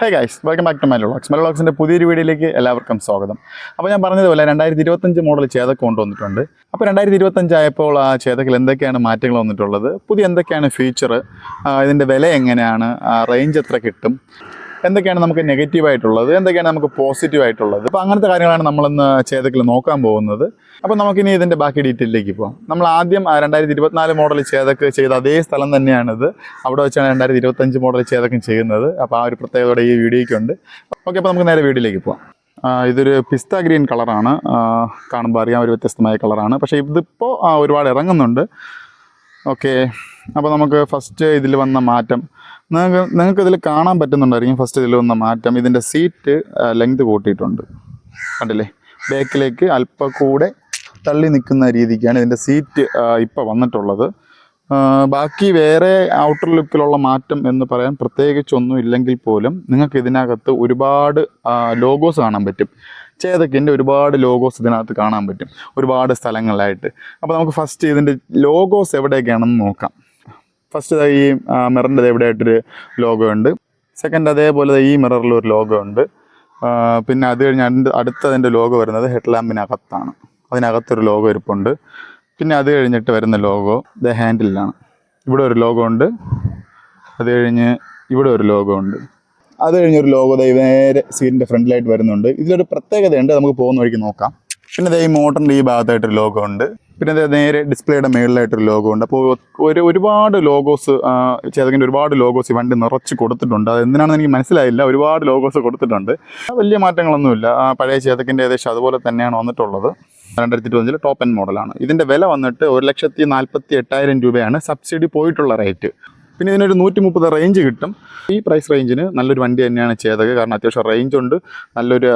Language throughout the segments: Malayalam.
Hey guys welcome back to മെലോളോക്സ് മെലോളോക്സിന്റെ പുതിയൊരു വീഡിയോയിലേക്ക് എല്ലാവർക്കും സ്വാഗതം. അപ്പോൾ ഞാൻ പറഞ്ഞതുപോലെ രണ്ടായിരത്തി ഇരുപത്തഞ്ച് മോഡൽ ചേതക്ക് കൊണ്ടുവന്നിട്ടുണ്ട്. അപ്പോൾ രണ്ടായിരത്തി ഇരുപത്തഞ്ച് ആയപ്പോൾ ആ ചേതക്കിൽ എന്തൊക്കെയാണ് മാറ്റങ്ങൾ വന്നിട്ടുള്ളത്? പുതിയ എന്തൊക്കെയാണ് ഫീച്ചർ ഇതിന്റെ വില എങ്ങനെയാണ്? റേഞ്ച് എത്ര കിട്ടും? എന്തൊക്കെയാണ് നമുക്ക് നെഗറ്റീവ് ആയിട്ടുള്ളത് എന്തൊക്കെയാണ് നമുക്ക് പോസിറ്റീവ് ആയിട്ടുള്ളത് അപ്പോൾ അങ്ങനത്തെ കാര്യങ്ങളാണ് നമ്മളിന്ന് ചേതക്കിൽ നോക്കാൻ പോകുന്നത്. അപ്പോൾ നമുക്കിനി ഇതിന്റെ ബാക്കി ഡീറ്റെയിലേക്ക് പോകാം നമ്മൾ ആദ്യം രണ്ടായിരത്തി ഇരുപത്തിനാല് മോഡൽ ചേതക്ക് ചെയ്ത അതേ സ്ഥലം തന്നെയാണിത്. അവിടെ വെച്ചാണ് രണ്ടായിരത്തി ഇരുപത്തഞ്ച് മോഡൽ ചേതക്കും ചെയ്യുന്നത്. അപ്പോൾ ആ ഒരു പ്രത്യേകതയോടെ ഈ വീഡിയോയ്ക്കുണ്ട്. ഓക്കെ അപ്പോൾ നമുക്ക് നേരെ വീഡിയോയിലേക്ക് പോകാം ഇതൊരു പിസ്ത ഗ്രീൻ കളറാണ്. കാണുമ്പോൾ അറിയാം ഒരു വ്യത്യസ്തമായ കളറാണ്. പക്ഷേ ഇതിപ്പോൾ ഒരുപാട് ഇറങ്ങുന്നുണ്ട്. ഓക്കെ അപ്പോൾ നമുക്ക് ഫസ്റ്റ് ഇതിൽ വന്ന മാറ്റം നിങ്ങൾക്ക് നിങ്ങൾക്ക് ഇതിൽ കാണാൻ പറ്റുന്നുണ്ടായിരിക്കും. ഫസ്റ്റ് ഇതിൽ വന്ന മാറ്റം. ഇതിന്റെ സീറ്റ് ലെങ്ത് കൂട്ടിയിട്ടുണ്ട്. കണ്ടില്ലേ? ബാക്കിലേക്ക് അല്പം കൂടെ തള്ളി നിൽക്കുന്ന രീതിക്കാണ് ഇതിന്റെ സീറ്റ് ഇപ്പോൾ വന്നിട്ടുള്ളത്. ബാക്കി വേറെ ഔട്ടർ ലുക്കിലുള്ള മാറ്റം എന്ന് പറയാൻ പ്രത്യേകിച്ചൊന്നും ഇല്ലെങ്കിൽ പോലും നിങ്ങൾക്ക് ഇതിനകത്ത് ഒരുപാട് ലോഗോസ് കാണാൻ പറ്റും. ചേതക്കിന്റെ ഒരുപാട് ലോഗോസ് ഇതിനകത്ത് കാണാൻ പറ്റും. ഒരുപാട് സ്ഥലങ്ങളിലായിട്ട് അപ്പോൾ നമുക്ക് ഫസ്റ്റ് ഇതിന്റെ ലോഗോസ് എവിടെയൊക്കെയാണെന്ന് നോക്കാം. ഫസ്റ്റ് ഈ മിററിന്റെ എവിടെയായിട്ടൊരു ലോഗോ ഉണ്ട് സെക്കൻഡ് അതേപോലെ ഈ മിററിൽ ഒരു ലോഗോ ഉണ്ട് പിന്നെ അത് കഴിഞ്ഞ് അടുത്ത അതിന്റെ ലോഗോ വരുന്നത് ഹെഡ് ലാമ്പിനകത്താണ് അതിനകത്തൊരു ലോഗോ ഇരിപ്പുണ്ട്. പിന്നെ അത് കഴിഞ്ഞിട്ട് വരുന്ന ലോഗോ ദ ഹാൻഡിലാണ് ഇവിടെ ഒരു ലോഗോ ഉണ്ട്. അത് കഴിഞ്ഞ് ഇവിടെ ഒരു ലോഗോ ഉണ്ട്. അത് കഴിഞ്ഞൊരു ലോഗോ ദൈവ നേരെ സീറ്റിന്റെ ഫ്രണ്ടിലായിട്ട് വരുന്നുണ്ട്. ഇതിലൊരു പ്രത്യേകതയുണ്ട്. നമുക്ക് പോകുന്ന വഴിക്ക് നോക്കാം. പിന്നെ ദേ മോട്ടറിന്റെ ഈ ഭാഗത്തായിട്ടൊരു ലോഗോ ഉണ്ട്. പിന്നെ നേരെ ഡിസ്പ്ലേയുടെ മേളിലായിട്ടൊരു ലോഗോ ഉണ്ട്. അപ്പോൾ ഒരു ഒരുപാട് ലോഗോസ് ചേതകിന്റെ ഒരുപാട് ലോഗോസ് ഈ വണ്ടി നിറച്ച് കൊടുത്തിട്ടുണ്ട്. അത് എന്തിനാണെന്ന് എനിക്ക് മനസ്സിലായില്ല. ഒരുപാട് ലോഗോസ് കൊടുത്തിട്ടുണ്ട്. വലിയ മാറ്റങ്ങളൊന്നുമില്ല. പഴയ ചേതകിന്റെ ഏകദേശം അതുപോലെ തന്നെയാണ് വന്നിട്ടുള്ളത്. രണ്ടായിരത്തി ഇരുപത്തഞ്ചിൽ ടോപ്പ് എൻ മോഡലാണ് ഇതിന്റെ വില വന്നിട്ട് ഒരു ലക്ഷത്തി നാൽപ്പത്തി എട്ടായിരം രൂപയാണ്. സബ്സിഡി പോയിട്ടുള്ള റേറ്റ് പിന്നെ ഇതിനൊരു നൂറ്റി മുപ്പത് റേഞ്ച് കിട്ടും. ഈ പ്രൈസ് റേഞ്ചിന് നല്ലൊരു വണ്ടി തന്നെയാണ് ചേതക. കാരണം അത്യാവശ്യം റേഞ്ച് ഉണ്ട്. നല്ലൊരു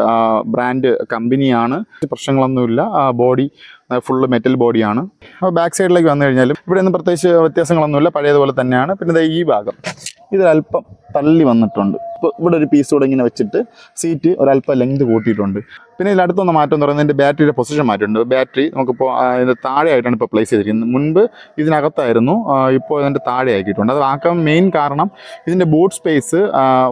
ബ്രാൻഡ് കമ്പനിയാണ് പ്രശ്നങ്ങളൊന്നുമില്ല. ബോഡി ഫുള്ള് മെറ്റൽ ബോഡിയാണ് അപ്പോൾ ബാക്ക് സൈഡിലേക്ക് വന്നു കഴിഞ്ഞാലും ഇവിടെ ഒന്നും പ്രത്യേകിച്ച് വ്യത്യാസങ്ങളൊന്നുമില്ല. പഴയതുപോലെ തന്നെയാണ്. പിന്നെ ഈ ഭാഗം. ഇതിലല്പം തള്ളി വന്നിട്ടുണ്ട്. ഇപ്പോൾ ഇവിടെ ഒരു പീസ് കൂടെ ഇങ്ങനെ വെച്ചിട്ട് സീറ്റ് ഒരല്പം ലെങ്ത് കൂട്ടിയിട്ടുണ്ട്. പിന്നെ ഇതിൽ അടുത്തൊന്ന് മാറ്റം എന്ന് പറയുന്നത് ഇതിന്റെ ബാറ്ററിയുടെ പൊസിഷൻ മാറ്റമുണ്ട്. ബാറ്ററി നമുക്കിപ്പോൾ അതിന്റെ താഴെയായിട്ടാണ് ഇപ്പോൾ പ്ലേസ് ചെയ്തിരിക്കുന്നത്. മുൻപ് ഇതിനകത്തായിരുന്നു ഇപ്പോൾ ഇതിന്റെ താഴെ ആക്കിയിട്ടുണ്ട് അത് ആക്കാൻ മെയിൻ കാരണം ഇതിന്റെ ബൂട്ട് സ്പേസ്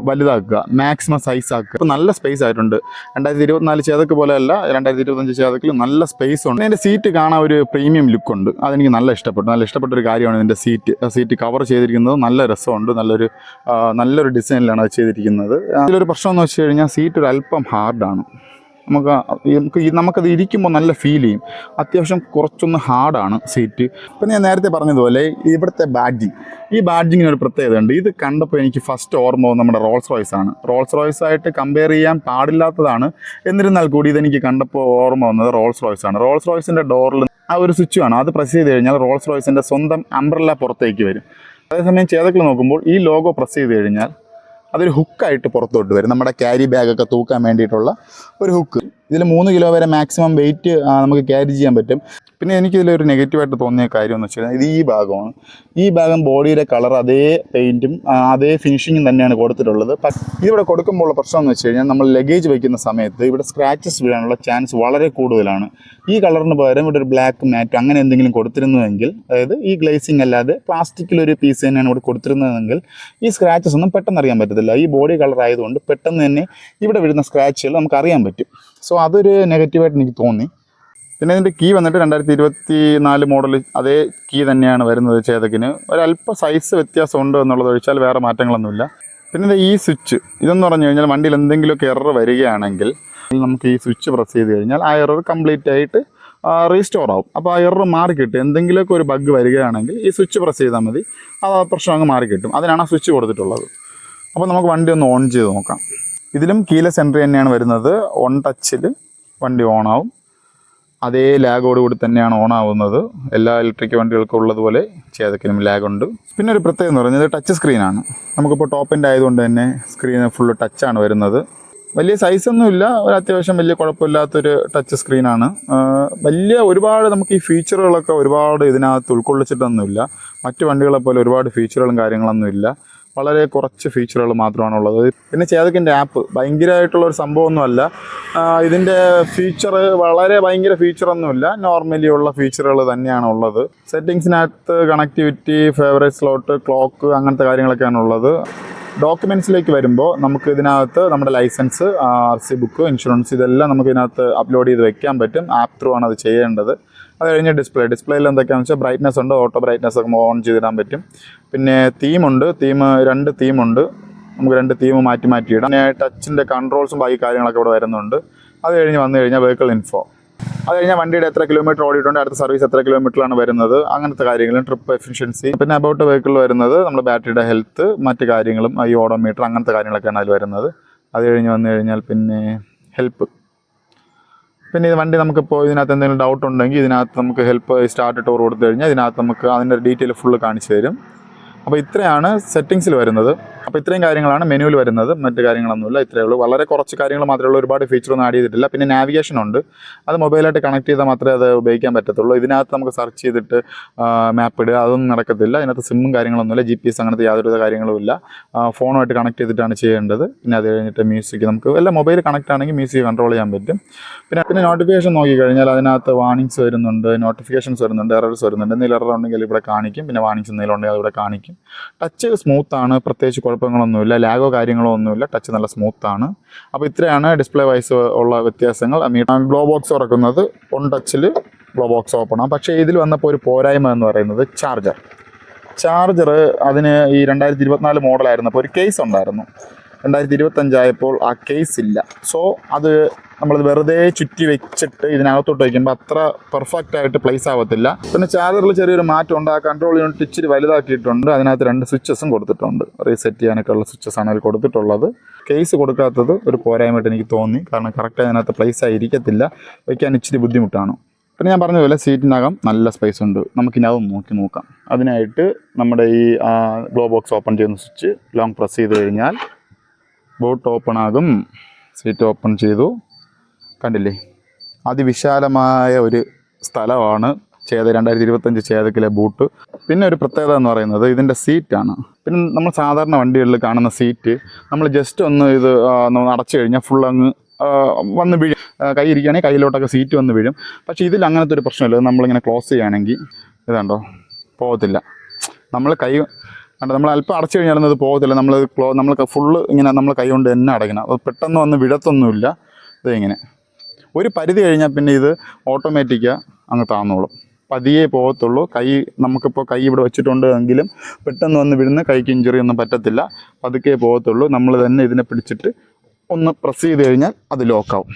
വലുതാക്കുക മാക്സിമം സൈസ് ആക്കുക. ഇപ്പോൾ നല്ല സ്പേസ് ആയിട്ടുണ്ട്. രണ്ടായിരത്തി ഇരുപത്തിനാല് ചേതക്ക് പോലെയല്ല രണ്ടായിരത്തി ഇരുപത്തഞ്ച് ചേതക്കിൽ നല്ല സ്പേസ് ഉണ്ട്. ഇതിന്റെ സീറ്റ് കാണാൻ ഒരു പ്രീമിയം ലുക്ക് ഉണ്ട്. അതെനിക്ക് നല്ല ഇഷ്ടപ്പെട്ടു. നല്ല ഇഷ്ടപ്പെട്ട ഒരു കാര്യമാണ് ഇതിന്റെ സീറ്റ് സീറ്റ് കവർ ചെയ്തിരിക്കുന്നത് നല്ല രസമുണ്ട്. നല്ലൊരു നല്ലൊരു ഡിസൈനിലാണ് അത് ചെയ്തിരിക്കുന്നത്. അതിലൊരു പ്രശ്നം എന്ന് വെച്ച് കഴിഞ്ഞാൽ സീറ്റ് ഒരു അല്പം ഹാർഡാണ് നമുക്ക് നമുക്ക് നമുക്കത് ഇരിക്കുമ്പോൾ നല്ല ഫീൽ ചെയ്യും. അത്യാവശ്യം കുറച്ചൊന്ന് ഹാർഡാണ് സീറ്റ് ഇപ്പം ഞാൻ നേരത്തെ പറഞ്ഞതുപോലെ ഇവിടുത്തെ ബാഡ്ജിങ് ഈ ബാഡ്ജിങ്ങിന് ഒരു പ്രത്യേകതയുണ്ട് ഇത് കണ്ടപ്പോൾ എനിക്ക് ഫസ്റ്റ് ഓർമ്മ നമ്മുടെ റോൾസ് റോയ്സ് ആണ്. റോൾസ് റോയ്സ് ആയിട്ട് കമ്പയർ ചെയ്യാൻ പാടില്ലാത്തതാണ്. എന്നിരുന്നാൽ കൂടി ഇതെനിക്ക് കണ്ടപ്പോൾ ഓർമ്മ വന്നത് റോൾസ് റോയ്സ് ആണ്. റോൾസ് റോയ്സിന്റെ ഡോറിൽ ആ ഒരു സ്വിച്ച് ആണ് അത് പ്രസ് ചെയ്ത് കഴിഞ്ഞാൽ റോൾസ് റോയ്സിന്റെ സ്വന്തം അംബ്രല്ല പുറത്തേക്ക് വരും. അതേസമയം ചേതക്കിൽ നോക്കുമ്പോൾ ഈ ലോഗോ പ്രസ് ചെയ്ത് കഴിഞ്ഞാൽ അതൊരു ഹുക്കായിട്ട് പുറത്തോട്ട് വരും. നമ്മുടെ ക്യാരി ബാഗൊക്കെ തൂക്കാൻ വേണ്ടിയിട്ടുള്ള ഒരു ഹുക്ക് ഇതിൽ മൂന്ന് കിലോ വരെ മാക്സിമം വെയിറ്റ് നമുക്ക് ക്യാരി ചെയ്യാൻ പറ്റും. പിന്നെ എനിക്കിതിലൊരു നെഗറ്റീവായിട്ട് തോന്നിയ കാര്യം എന്ന് വെച്ചാൽ ഇത് ഈ ഭാഗമാണ്. ഈ ഭാഗം ബോഡിയുടെ കളർ അതേ പെയിന്റും അതേ ഫിനിഷിങ്ങും തന്നെയാണ് കൊടുത്തിട്ടുള്ളത്. ഇതിവിടെ കൊടുക്കുമ്പോഴുള്ള പ്രശ്നം എന്ന് വെച്ച് കഴിഞ്ഞാൽ നമ്മൾ ലഗേജ് വയ്ക്കുന്ന സമയത്ത് ഇവിടെ സ്ക്രാച്ചസ് വീഴാനുള്ള ചാൻസ് വളരെ കൂടുതലാണ്. ഈ കളറിന് പകരം ഇവിടെ ഒരു ബ്ലാക്ക് മാറ്റ് അങ്ങനെ എന്തെങ്കിലും കൊടുത്തിരുന്നുവെങ്കിൽ അതായത് ഈ ഗ്ലേസിംഗ് അല്ലാതെ പ്ലാസ്റ്റിക്കിലൊരു പീസ് തന്നെയാണ് ഇവിടെ കൊടുത്തിരുന്നതെങ്കിൽ ഈ സ്ക്രാച്ചസ് ഒന്നും പെട്ടെന്ന് അറിയാൻ പറ്റത്തില്ല. ഈ ബോഡി കളർ ആയതുകൊണ്ട് പെട്ടെന്ന് തന്നെ ഇവിടെ വരുന്ന സ്ക്രാച്ചുകൾ നമുക്ക് അറിയാൻ പറ്റും. സോ അതൊരു നെഗറ്റീവായിട്ട് എനിക്ക് തോന്നി. പിന്നെ ഇതിന്റെ കീ വന്നിട്ട് രണ്ടായിരത്തി ഇരുപത്തി നാല് മോഡൽ അതേ കീ തന്നെയാണ് വരുന്നത് ചേതക്കിന് ഒരല്പ സൈസ് വ്യത്യാസമുണ്ട് എന്നുള്ളത് ഒഴിച്ചാൽ വേറെ മാറ്റങ്ങളൊന്നുമില്ല. പിന്നെ ഈ സ്വിച്ച് ഇതെന്ന് പറഞ്ഞു കഴിഞ്ഞാൽ വണ്ടിയിൽ എന്തെങ്കിലുമൊക്കെ എറർ വരികയാണെങ്കിൽ നമുക്ക് ഈ സ്വിച്ച് പ്രസ് ചെയ്ത് കഴിഞ്ഞാൽ ആ എറർ കംപ്ലീറ്റ് ആയിട്ട് റീസ്റ്റോർ ആവും. അപ്പോൾ ആ എറർ മാറി കിട്ടും. എന്തെങ്കിലുമൊക്കെ ഒരു ബഗ് വരികയാണെങ്കിൽ ഈ സ്വിച്ച് പ്രസ് ചെയ്താൽ മതി. ആ പ്രശ്നം അങ്ങ് മാറി കിട്ടും. അതിനാണ് ആ സ്വിച്ച് കൊടുത്തിട്ടുള്ളത്. അപ്പോൾ നമുക്ക് വണ്ടി ഒന്ന് ഓൺ ചെയ്ത് നോക്കാം. ഇതിലും കീലെസ് എൻട്രി തന്നെയാണ് വരുന്നത്. ഓൺ ടച്ചിൽ വണ്ടി ഓൺ ആവും. അതേ ലാഗോട് കൂടി തന്നെയാണ് ഓൺ ആവുന്നത്. എല്ലാ ഇലക്ട്രിക് വണ്ടികൾക്കും ഉള്ളതുപോലെ ചേതക്കിനും ലാഗുണ്ട് പിന്നെ ഒരു പ്രത്യേകത എന്ന് പറഞ്ഞത് ടച്ച് സ്ക്രീനാണ് നമുക്കിപ്പോൾ ടോപ്പിന്റെ ആയതുകൊണ്ട് തന്നെ സ്ക്രീൻ ഫുള്ള് ടച്ചാണ് വരുന്നത്. വലിയ സൈസൊന്നുമില്ല ഒരു അത്യാവശ്യം വലിയ കുഴപ്പമില്ലാത്തൊരു ടച്ച് സ്ക്രീനാണ് വലിയ ഒരുപാട് നമുക്ക് ഈ ഫീച്ചറുകളൊക്കെ ഒരുപാട് ഇതിനകത്ത് ഉൾക്കൊള്ളിച്ചിട്ടൊന്നുമില്ല. മറ്റു വണ്ടികളെ പോലെ ഒരുപാട് ഫീച്ചറുകളും കാര്യങ്ങളൊന്നും ഇല്ല. വളരെ കുറച്ച് ഫീച്ചറുകൾ മാത്രമാണ് ഉള്ളത് പിന്നെ ചേതക്കിന്റെ ആപ്പ് ഭയങ്കരമായിട്ടുള്ള ഒരു സംഭവമൊന്നുമല്ല. ഇതിന്റെ ഫീച്ചർ വളരെ ഭയങ്കര ഫീച്ചറൊന്നുമില്ല നോർമലി ഉള്ള ഫീച്ചറുകൾ തന്നെയാണ് ഉള്ളത് സെറ്റിങ്സിനകത്ത് കണക്ടിവിറ്റി ഫേവറേറ്റ് സ്ലോട്ട് ക്ലോക്ക് അങ്ങനത്തെ കാര്യങ്ങളൊക്കെയാണ് ഉള്ളത് ഡോക്യുമെന്റ്സിലേക്ക് വരുമ്പോൾ നമുക്ക് ഇതിനകത്ത് നമ്മുടെ licence R C book insurance ഇതെല്ലാം നമുക്ക് ഇതിനകത്ത് അപ്ലോഡ് ചെയ്ത് വെക്കാൻ പറ്റും. ആപ്പ് ത്രൂ ആണ് അത് ചെയ്യേണ്ടത്. അത് കഴിഞ്ഞ് ഡിസ്പ്ലേ ഡിസ്പ്ലേയിൽ എന്തൊക്കെയാണെന്ന് വെച്ചാൽ ബ്രൈറ്റ്നസ് ഉണ്ട് ഓട്ടോ ബ്രൈറ്റ്നസ് ഒക്കെ ഓൺ ചെയ്തിടാൻ പറ്റും. പിന്നെ തീമുണ്ട് തീം രണ്ട് തീമുണ്ട് നമുക്ക് രണ്ട് തീം മാറ്റി മാറ്റി ഇടാം. പിന്നെ ടച്ചിന്റെ കൺട്രോൾസും ബാക്കി കാര്യങ്ങളൊക്കെ ഇവിടെ വരുന്നുണ്ട്. അത് കഴിഞ്ഞ് വന്നു കഴിഞ്ഞാൽ വെഹിക്കിൾ ഇൻഫോ അത് കഴിഞ്ഞാൽ വണ്ടിയുടെ എത്ര കിലോമീറ്റർ ഓടിയിട്ടുണ്ട് അടുത്ത സർവീസ് എത്ര കിലോമീറ്ററിലാണ് വരുന്നത് അങ്ങനത്തെ കാര്യങ്ങളും ട്രിപ്പ് എഫിഷ്യൻസി പിന്നെ അബൌട്ട് വെഹിക്കിൾ വരുന്നത് നമ്മുടെ ബാറ്ററിയുടെ ഹെൽത്ത് മറ്റ് കാര്യങ്ങളും ഈ ഓഡോമീറ്റർ അങ്ങനത്തെ കാര്യങ്ങളൊക്കെയാണ് അതിൽ വരുന്നത്. അത് കഴിഞ്ഞ് വന്നു കഴിഞ്ഞാൽ പിന്നെ ഹെൽപ്പ് പിന്നെ ഇത് വണ്ടി നമുക്കിപ്പോൾ ഇതിനകത്ത് എന്തെങ്കിലും ഡൗട്ട് ഉണ്ടെങ്കിൽ ഇതിനകത്ത് നമുക്ക് ഹെൽപ്പ് സ്റ്റാർട്ട് ടൂർ കൊടുത്തു കഴിഞ്ഞാൽ ഇതിനകത്ത് നമുക്ക് അതിന്റെ ഡീറ്റെയിൽ ഫുള്ള് കാണിച്ചു തരും. അപ്പോൾ ഇത്രയാണ് സെറ്റിങ്സിൽ വരുന്നത്. അപ്പോൾ ഇത്രയും കാര്യങ്ങളാണ് മെനുവിൽ വരുന്നത്. മറ്റു കാര്യങ്ങളൊന്നുമില്ല. ഇത്രയേ ഉള്ളൂ. വളരെ കുറച്ച് കാര്യങ്ങൾ മാത്രമേ ഉള്ളൂ. ഒരുപാട് ഫീച്ചറൊന്നും ആഡ് ചെയ്തിട്ടില്ല. പിന്നെ നാവിഗേഷൻ ഉണ്ട്. അത് മൊബൈലായിട്ട് കണക്ട് ചെയ്താൽ മാത്രമേ അത് ഉപയോഗിക്കാൻ പറ്റത്തുള്ളൂ. ഇതിനകത്ത് നമുക്ക് സെർച്ച് ചെയ്തിട്ട് മാപ്പ് ഇടുക അതൊന്നും നടക്കത്തില്ല. ഇതിനകത്ത് സിമ്മും കാര്യങ്ങളൊന്നുമില്ല. ജി പി എസ് അങ്ങനത്തെ യാതൊരുവിധ കാര്യങ്ങളും ഇല്ല ഫോണുമായിട്ട് കണക്ട് ചെയ്തിട്ടാണ് ചെയ്യേണ്ടത്. പിന്നെ അത് കഴിഞ്ഞിട്ട് മ്യൂസിക് നമുക്ക് എല്ലാം മൊബൈൽ കണക്ട് ആണെങ്കിൽ മ്യൂസിക് കൺട്രോൾ ചെയ്യാൻ പറ്റും. പിന്നെ പിന്നെ നോട്ടിഫിക്കേഷൻ നോക്കിക്കഴിഞ്ഞാൽ അതിനകത്ത് വാണിങ്സ് വരുന്നുണ്ട് നോട്ടിഫിക്കേഷൻസ് വരുന്നുണ്ട് എറേഴ്സ് വരുന്നുണ്ട്. എന്തെങ്കിലും എറർ ഉണ്ടെങ്കിൽ ഇവിടെ കാണിക്കും. പിന്നെ വാണിങ്സ് എന്തെങ്കിലും ഉണ്ടെങ്കിൽ അത് ഇവിടെ കാണിക്കും. ടച്ച് സ്മൂത്താണ് പ്രത്യേകിച്ച് കുഴപ്പങ്ങളൊന്നുമില്ല. ലാഗോ കാര്യങ്ങളോ ഒന്നുമില്ല. ടച്ച് നല്ല സ്മൂത്താണ് അപ്പോൾ ഇത്രയാണ് ഡിസ്പ്ലേ വൈസ് ഉള്ള വ്യത്യാസങ്ങൾ. ഗ്ലോ ബോക്സ് തുറക്കുന്നത് ഒൺ ടച്ചിൽ ഗ്ലോ ബോക്സ് ഓപ്പൺ ആണ്. പക്ഷേ ഇതിൽ വന്നപ്പോൾ ഒരു പോരായ്മ എന്ന് പറയുന്നത് ചാർജർ ചാർജർ അതിന് ഈ രണ്ടായിരത്തി ഇരുപത്തിനാല് മോഡലായിരുന്നപ്പോൾ ഒരു കേസ് ഉണ്ടായിരുന്നു. രണ്ടായിരത്തി ഇരുപത്തഞ്ചായപ്പോൾ ആ കേസ് ഇല്ല സോ അത് നമ്മൾ വെറുതെ ചുറ്റി വെച്ചിട്ട് ഇതിനകത്തോട്ട് വയ്ക്കുമ്പോൾ അത്ര പെർഫെക്റ്റ് ആയിട്ട് പ്ലേസ് ആവത്തില്ല. പിന്നെ ചാർജറിൽ ചെറിയൊരു മാറ്റം ഉണ്ട് ആ കൺട്രോൾ യൂണിറ്റ് ഇച്ചിരി വലുതാക്കിയിട്ടുണ്ട്. അതിനകത്ത് രണ്ട് സ്വിച്ചസും കൊടുത്തിട്ടുണ്ട്. റീസെറ്റ് ചെയ്യാനൊക്കെ ഉള്ള സ്വിച്ചസ് ആണ് അതിൽ കൊടുത്തിട്ടുള്ളത്. കേസ് കൊടുക്കാത്തത് ഒരു പോരായ്മയായിട്ട് എനിക്ക് തോന്നി. കാരണം കറക്റ്റ് അതിനകത്ത് പ്ലേസ് ആയിരിക്കത്തില്ല. വയ്ക്കാൻ ഇച്ചിരി ബുദ്ധിമുട്ടാണ്. പിന്നെ ഞാൻ പറഞ്ഞതുപോലെ പോലെ സീറ്റിനകം നല്ല സ്പേസ് ഉണ്ട്. നമുക്കിനകം നോക്കി നോക്കാം. അതിനായിട്ട് നമ്മുടെ ഈ ഗ്ലോ ബോക്സ് ഓപ്പൺ ചെയ്യുന്ന സ്വിച്ച് ലോങ് പ്രസ് ചെയ്ത് കഴിഞ്ഞാൽ ബോട്ട് ഓപ്പൺ ആകും സീറ്റ് ഓപ്പൺ ചെയ്തു. കണ്ടില്ലേ? അതിവിശാലമായ ഒരു സ്ഥലമാണ് ചേത രണ്ടായിരത്തി ഇരുപത്തഞ്ച് ചേതക്കിലെ ബൂട്ട്. പിന്നെ ഒരു പ്രത്യേകത എന്ന് പറയുന്നത് ഇതിന്റെ സീറ്റാണ്. പിന്നെ നമ്മൾ സാധാരണ വണ്ടികളിൽ കാണുന്ന സീറ്റ് നമ്മൾ ജസ്റ്റ് ഒന്ന് ഇത് അടച്ചു കഴിഞ്ഞാൽ ഫുൾ അങ്ങ് വന്ന് വീഴും കൈ ഇരിക്കുകയാണെങ്കിൽ കയ്യിലോട്ടൊക്കെ സീറ്റ് വന്ന് വീഴും. പക്ഷേ ഇതിൽ അങ്ങനത്തെ ഒരു പ്രശ്നമില്ല. നമ്മളിങ്ങനെ ക്ലോസ് ചെയ്യുകയാണെങ്കിൽ ഇതുണ്ടോ? പോകത്തില്ല. നമ്മൾ കൈ കണ്ടോ നമ്മൾ അല്പം അടച്ചു കഴിഞ്ഞാലൊന്നും അത് പോകത്തില്ല. നമ്മൾ ക്ലോ നമ്മൾ ഫുള്ള് ഇങ്ങനെ നമ്മൾ കൈ കൊണ്ട് തന്നെ അടയ്ക്കണം. അത് പെട്ടെന്ന് വന്ന് വിടത്തൊന്നുമില്ല. ഇത് ഇങ്ങനെ. ഒരു പരിധി കഴിഞ്ഞാൽ പിന്നെ ഇത് ഓട്ടോമാറ്റിക്കാ അങ്ങ് താന്നോളും. പതിയെ പോകത്തുള്ളൂ. കൈ നമുക്കിപ്പോൾ കൈ ഇവിടെ വെച്ചിട്ടുണ്ട് എങ്കിലും പെട്ടെന്ന് വന്ന് വിടുന്ന കൈക്ക് ഇഞ്ചുറി ഒന്നും പറ്റത്തില്ല. പതുക്കെ പോകത്തുള്ളൂ. നമ്മൾ തന്നെ ഇതിനെ പിടിച്ചിട്ട് ഒന്ന് പ്രസ് ചെയ്ത് കഴിഞ്ഞാൽ അത് ലോക്കാവും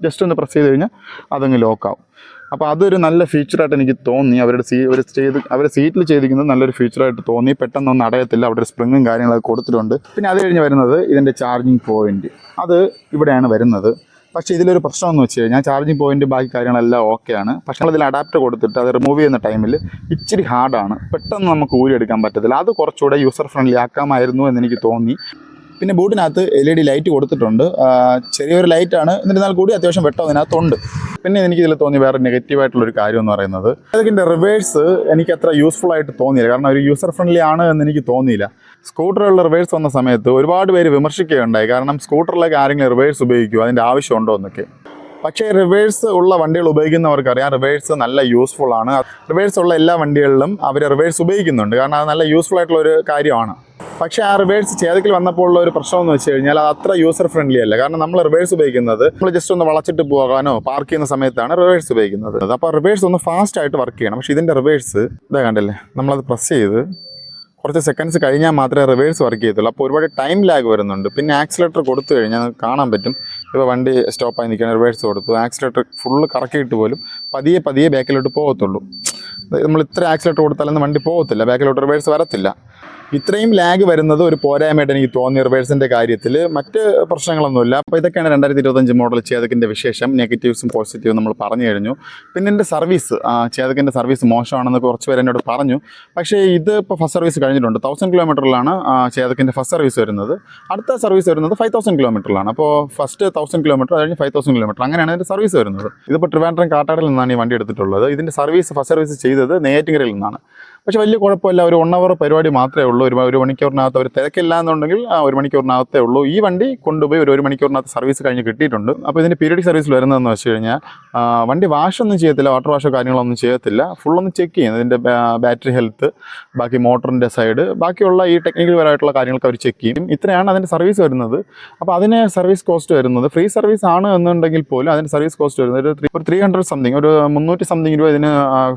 ജസ്റ്റ് ഒന്ന് പ്രസ് ചെയ്ത് കഴിഞ്ഞാൽ അതങ്ങ് ലോക്കാവും അപ്പോൾ അതൊരു നല്ല ഫീച്ചറായിട്ട് എനിക്ക് തോന്നി. അവരുടെ സീ അവർ ചെയ്ത് അവരുടെ സീറ്റിൽ ചെയ്തിരിക്കുന്നത് നല്ലൊരു ഫീച്ചറായിട്ട് തോന്നി. പെട്ടെന്നൊന്നും അടയത്തില്ല. അവിടെ ഒരു സ്പ്രിങ്ങും കാര്യങ്ങളൊക്കെ കൊടുത്തിട്ടുണ്ട്. പിന്നെ അത് കഴിഞ്ഞ് വരുന്നത് ഇതിന്റെ ചാർജിങ് പോയിന്റ് അത് ഇവിടെയാണ് വരുന്നത്. പക്ഷേ ഇതിലൊരു പ്രശ്നം എന്ന് വെച്ച് കഴിഞ്ഞാൽ ചാർജിങ് പോയിന്റ് ബാക്കി കാര്യങ്ങളെല്ലാം ഓക്കെയാണ് പക്ഷേ ഇതിൽ അഡാപ്റ്റർ കൊടുത്തിട്ട് അത് റിമൂവ് ചെയ്യുന്ന ടൈമിൽ ഇച്ചിരി ഹാർഡാണ് പെട്ടെന്ന് നമുക്ക് ഊരി എടുക്കാൻ പറ്റത്തില്ല. അത് കുറച്ചുകൂടെ യൂസർ ഫ്രണ്ട്ലി ആക്കാമായിരുന്നു എന്ന് എനിക്ക് തോന്നി. പിന്നെ ബൂട്ടിനകത്ത് എൽ ഇ ഡി ലൈറ്റ് കൊടുത്തിട്ടുണ്ട്. ചെറിയൊരു ലൈറ്റാണ് എന്നിരുന്നാൽ കൂടി അത്യാവശ്യം വെട്ടം അതിനകത്തുണ്ട്. പിന്നെ എനിക്ക് ഇതിൽ തോന്നിയ വേറെ നെഗറ്റീവ് ആയിട്ടുള്ള ഒരു കാര്യം എന്ന് പറയുന്നത് അതിന്റെ റിവേഴ്സ് എനിക്ക് അത്ര യൂസ്ഫുൾ ആയിട്ട് തോന്നിയില്ല. കാരണം ഒരു യൂസർ ഫ്രണ്ട്ലി ആണ് എന്ന് എനിക്ക് തോന്നിയില്ല. സ്കൂട്ടറുള്ള റിവേഴ്സ് വന്ന സമയത്ത് ഒരുപാട് പേര് വിമർശിക്കുകയുണ്ടായി. കാരണം സ്കൂട്ടറിലേക്ക് ആരെങ്കിലും റിവേഴ്സ് ഉപയോഗിക്കുമോ അതിന്റെ ആവശ്യമുണ്ടോ എന്നൊക്കെ. പക്ഷേ റിവേഴ്സ് ഉള്ള വണ്ടികൾ ഉപയോഗിക്കുന്നവർക്ക് അറിയാം റിവേഴ്സ് നല്ല യൂസ്ഫുൾ ആണ്. റിവേഴ്സ് ഉള്ള എല്ലാ വണ്ടികളിലും അവർ റിവേഴ്സ് ഉപയോഗിക്കുന്നുണ്ട്. കാരണം അത് നല്ല യൂസ്ഫുൾ ആയിട്ടുള്ള ഒരു കാര്യമാണ്. പക്ഷേ ആ റിവേഴ്സ് ചേതക്കിൽ വന്നപ്പോൾ ഉള്ള ഒരു പ്രശ്നം എന്ന് വെച്ച് കഴിഞ്ഞാൽ അത് അത്ര യൂസർ ഫ്രണ്ട്ലി അല്ല. കാരണം നമ്മൾ റിവേഴ്സ് ഉപയോഗിക്കുന്നത് നമ്മൾ ജസ്റ്റ് ഒന്ന് വളച്ചിട്ട് പോകാനോ പാർക്ക് ചെയ്യുന്ന സമയത്താണ് റിവേഴ്സ് ഉപയോഗിക്കുന്നത്. അപ്പോൾ റിവേഴ്സ് ഒന്ന് ഫാസ്റ്റ് ആയിട്ട് വർക്ക് ചെയ്യണം. പക്ഷേ ഇതിന്റെ റിവേഴ്സ് ഇതാ കണ്ടല്ലേ? നമ്മളത് പ്രസ് ചെയ്ത് കുറച്ച് സെക്കൻഡ്സ് കഴിഞ്ഞാൽ മാത്രമേ റിവേഴ്സ് വർക്ക് ചെയ്യത്തുള്ളൂ. അപ്പോൾ ഒരുപാട് ടൈം ലാഗ് വരുന്നുണ്ട്. പിന്നെ ആക്സിലേറ്റർ കൊടുത്തു കഴിഞ്ഞാൽ കാണാൻ പറ്റും. ഇപ്പോൾ വണ്ടി സ്റ്റോപ്പായി നിൽക്കുകയാണ് റിവേഴ്സ് കൊടുത്തു. ആക്സിലേറ്റർ ഫുള്ള് കറക്കിയിട്ട് പോലും പതിയെ പതിയെ ബാക്കിലോട്ട് പോകത്തുള്ളൂ. നമ്മൾ ഇത്ര ആക്സിലേറ്റർ കൊടുത്താലൊന്നും വണ്ടി പോകത്തില്ല. ബാക്കിലോട്ട് റിവേഴ്സ് വരത്തില്ല. ഇത്രയും ലാഗ് വരുന്നത് ഒരു പോരായ്മയായിട്ട് എനിക്ക് തോന്നി റിവേഴ്സിന്റെ കാര്യത്തിൽ. മറ്റ് പ്രശ്നങ്ങളൊന്നുമില്ല. അപ്പോൾ ഇതൊക്കെയാണ് രണ്ടായിരത്തി ഇരുപത്തഞ്ച് മോഡൽ ചേതകിന്റെ വിശേഷം. നെഗറ്റീവ്സും പോസിറ്റീവും നമ്മൾ പറഞ്ഞു കഴിഞ്ഞു. പിന്നെ എന്റെ സർവീസ് ചേതകിന്റെ സർവീസ് മോശമാണെന്ന് കുറച്ച് പേര് എന്നോട് പറഞ്ഞു. പക്ഷേ ഇത് ഇപ്പോൾ ഫസ്റ്റ് സർവീസ് കഴിഞ്ഞിട്ടുണ്ട്. തൗസൻഡ് കിലോമീറ്ററിലാണ് ചേതകിന്റെ ഫസ്റ്റ് സർവീസ് വരുന്നത്. അടുത്ത സർവീസ് വരുന്നത് ഫൈവ് തൗസൻഡ് കിലോമീറ്ററിലാണ് അപ്പോൾ ഫസ്റ്റ് തൗസൻഡ് കിലോമീറ്റർ കഴിഞ്ഞ് ഫൈവ് തൗസൻഡ് കിലോമീറ്റർ അങ്ങനെയാണ് ഇതിന്റെ സർവീസ് വരുന്നത്. ഇതിപ്പോൾ ട്രിവാൻഡ്രം കാട്ടാടിൽ നിന്നാണ് ഈ വണ്ടി എടുത്തിട്ടുള്ളത്. ഇതിന്റെ സർവീസ് ഫസ്റ്റ് സർവീസ് ചെയ്തത് നെയ്യാറ്റിങ്കരയിൽ നിന്നാണ്. പക്ഷെ വലിയ കുഴപ്പമില്ല. ഒരു വൺ അവർ പരിപാടി മാത്രമേ ഉള്ളൂ. ഒരു ഒരു മണിക്കൂറിനകത്ത് ഒരു തിരക്കില്ല എന്നുണ്ടെങ്കിൽ ആ ഒരു മണിക്കൂറിനകത്തേ ഉള്ളൂ. ഈ വണ്ടി കൊണ്ടുപോയി ഒരു ഒരു മണിക്കൂറിനകത്ത് സർവീസ് കഴിഞ്ഞ് കിട്ടിയിട്ടുണ്ട്. അപ്പോൾ ഇതിന്റെ പീരിയഡിക് സർവീസിൽ വരുന്നതെന്ന് വെച്ച് കഴിഞ്ഞാൽ വണ്ടി വാഷ് ഒന്നും ചെയ്യത്തില്ല വാട്ടർ വാഷോ കാര്യങ്ങളൊന്നും ചെയ്യത്തില്ല. ഫുള്ളൊന്ന് ചെക്ക് ചെയ്യുന്നത് ഇതിന്റെ ബാറ്ററി ഹെൽത്ത് ബാക്കി മോട്ടറിന്റെ സൈഡ് ബാക്കിയുള്ള ഈ ടെക്നിക്കൽ പരമായിട്ടുള്ള കാര്യങ്ങളൊക്കെ അവർ ചെക്ക് ചെയ്യും. ഇത്രയാണ് അതിന്റെ സർവീസ് വരുന്നത്. അപ്പോൾ അതിന് സർവീസ് കോസ്റ്റ് വരുന്നത്. ഫ്രീ സർവീസ് ആണ് എന്നുണ്ടെങ്കിൽ പോലും അതിന് സർവീസ് കോസ്റ്റ് വരുന്നത്. ഒരു ത്രീ ഒരു ത്രീ ഹൺഡ്രഡ് സംതിങ് ഒരു മുന്നൂറ്റി സംതിങ് രൂപ ഇതിന്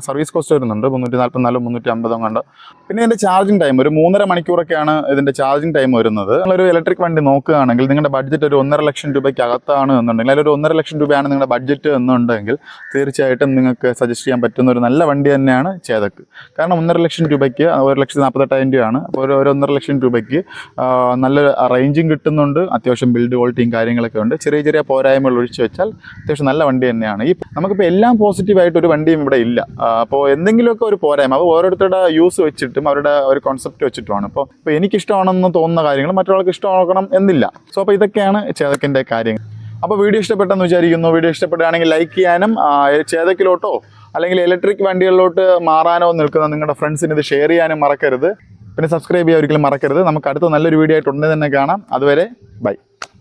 സർവീസ് കോസ്റ്റ് വരുന്നുണ്ട്. മുന്നൂറ്റി നാൽപ്പത്തിനാലും മുന്നൂറ്റി കണ്ട്. പിന്നെ ഇതിന്റെ ചാർജിങ് ടൈം ഒരു മൂന്നര മണിക്കൂറൊക്കെയാണ് ഇതിന്റെ ചാർജിങ് ടൈം വരുന്നത്. നിങ്ങളൊരു ഇലക്ട്രിക് വണ്ടി നോക്കുകയാണെങ്കിൽ നിങ്ങളുടെ ബഡ്ജറ്റ് ഒരു ഒന്നര ലക്ഷം രൂപയ്ക്ക് അകത്താണ് എന്നുണ്ടെങ്കിൽ അതിൽ ഒരു ഒന്നര ലക്ഷം രൂപയാണ് നിങ്ങളുടെ ബഡ്ജറ്റ് എന്നുണ്ടെങ്കിൽ തീർച്ചയായിട്ടും നിങ്ങൾക്ക് സജസ്റ്റ് ചെയ്യാൻ പറ്റുന്ന ഒരു നല്ല വണ്ടി തന്നെയാണ് ചേതക്ക്. കാരണം ഒന്നര ലക്ഷം രൂപയ്ക്ക് ഒരു ലക്ഷത്തി നാൽപ്പത്തെട്ടായിരം രൂപയാണ്. അപ്പോൾ ഒരു ഒന്നര ലക്ഷം രൂപയ്ക്ക് നല്ല റേഞ്ചും കിട്ടുന്നുണ്ട്. അത്യാവശ്യം ബിൽഡ് ക്വാളിറ്റിയും കാര്യങ്ങളൊക്കെ ഉണ്ട്. ചെറിയ ചെറിയ പോരായ്മകൾ ഒഴിച്ചു വെച്ചാൽ അത്യാവശ്യം നല്ല വണ്ടി തന്നെയാണ്. ഈ നമുക്കിപ്പോൾ എല്ലാം പോസിറ്റീവായിട്ട് ഒരു വണ്ടിയും ഇവിടെ ഇല്ല. അപ്പോൾ എന്തെങ്കിലുമൊക്കെ ഒരു പോരായ്മ. അത് ഓരോരുത്തരുടെ യൂസ് വെച്ചിട്ടും അവരുടെ ഒരു കോൺസെപ്റ്റ് വെച്ചിട്ടുമാണ്. അപ്പോൾ ഇപ്പോൾ എനിക്കിഷ്ടമാണെന്ന് തോന്നുന്ന കാര്യങ്ങൾ മറ്റൊരാൾക്ക് ഇഷ്ടമാക്കണം എന്നില്ല. സോ അപ്പോൾ ഇതൊക്കെയാണ് ചേതക്കിന്റെ കാര്യങ്ങൾ. അപ്പോൾ വീഡിയോ ഇഷ്ടപ്പെട്ടെന്ന് വിചാരിക്കുന്നു. വീഡിയോ ഇഷ്ടപ്പെടുകയാണെങ്കിൽ ലൈക്ക് ചെയ്യാനും ചേതക്കിലോട്ടോ അല്ലെങ്കിൽ ഇലക്ട്രിക് വണ്ടികളിലോട്ട് മാറാനോ നിൽക്കുന്ന നിങ്ങളുടെ ഫ്രണ്ട്സിന് ഇത് ഷെയർ ചെയ്യാനും മറക്കരുത്. പിന്നെ സബ്സ്ക്രൈബ് ചെയ്യാൻ ഒരിക്കലും മറക്കരുത്. നമുക്ക് അടുത്ത നല്ലൊരു വീഡിയോ ആയിട്ട് ഉടനെ തന്നെ കാണാം. അതുവരെ ബൈ